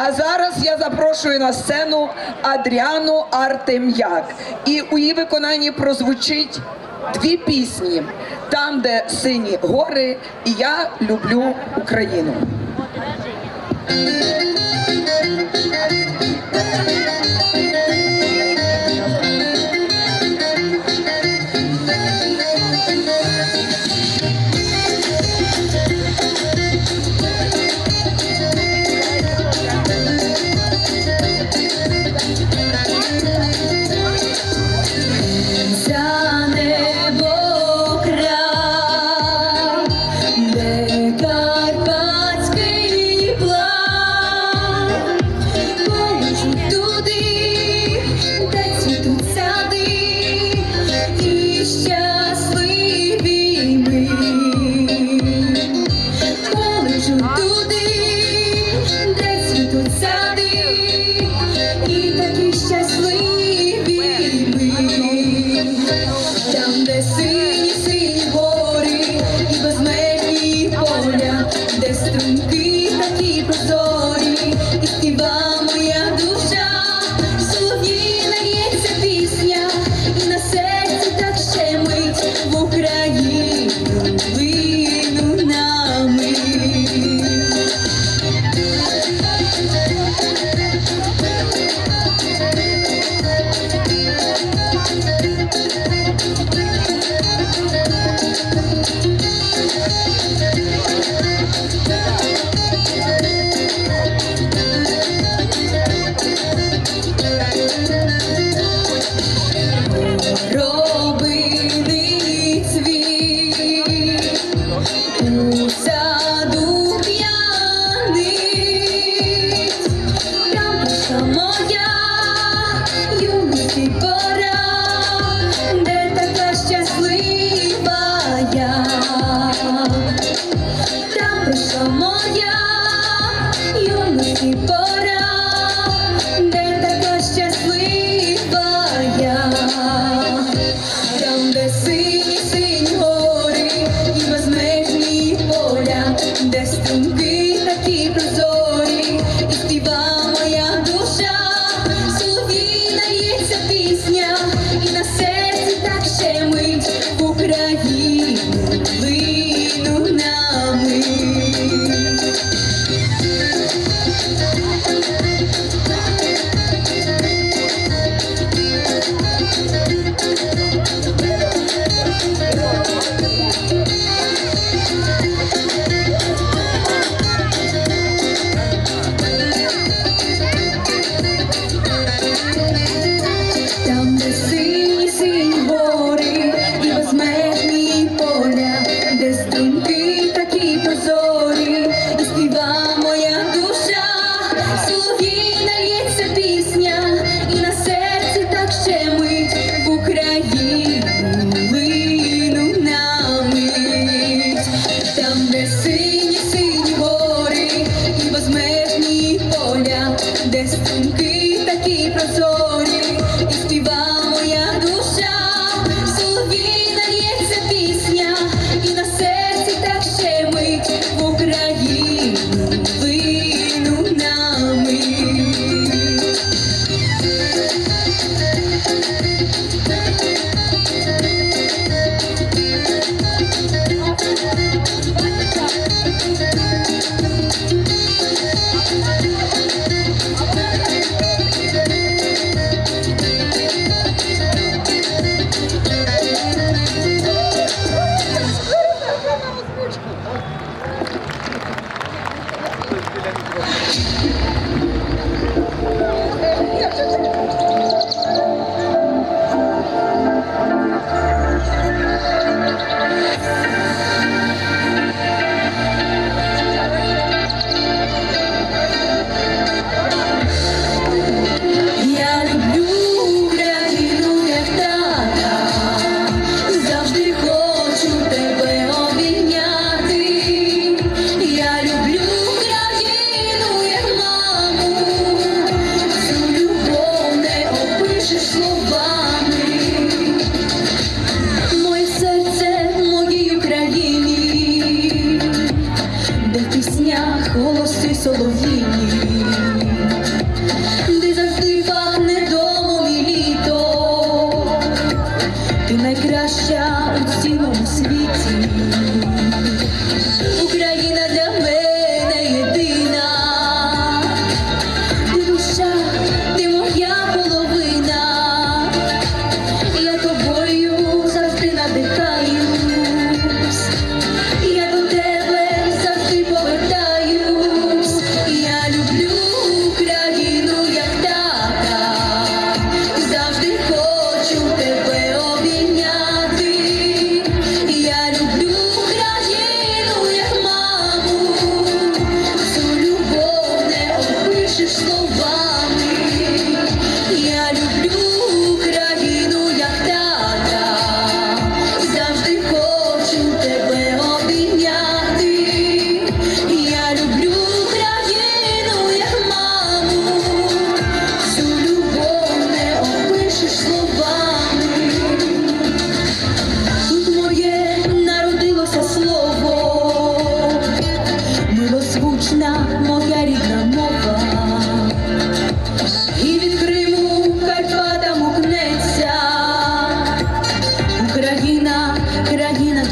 А зараз я запрошую на сцену Адріану Артем'як, і у її виконанні прозвучить дві пісні: там, де сині гори, і я люблю Україну.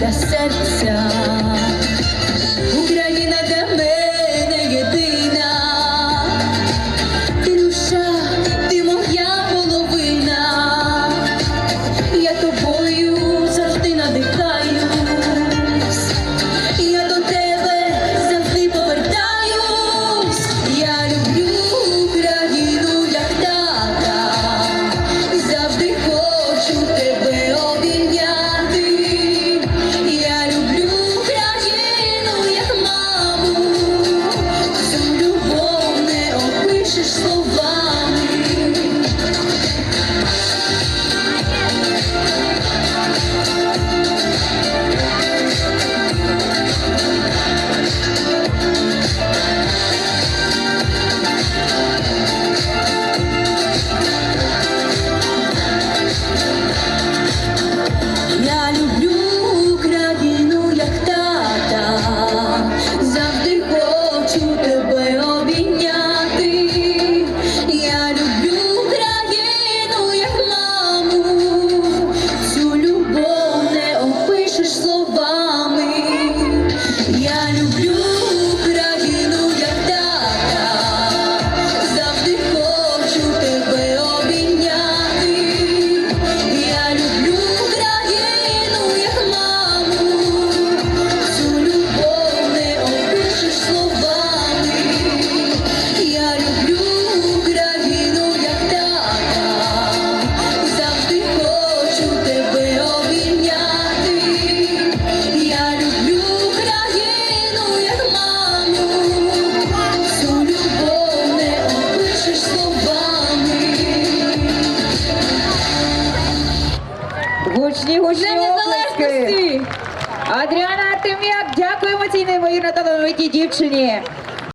just said Незалежності! Дякуємо цій неймовірно талановитій дівчині.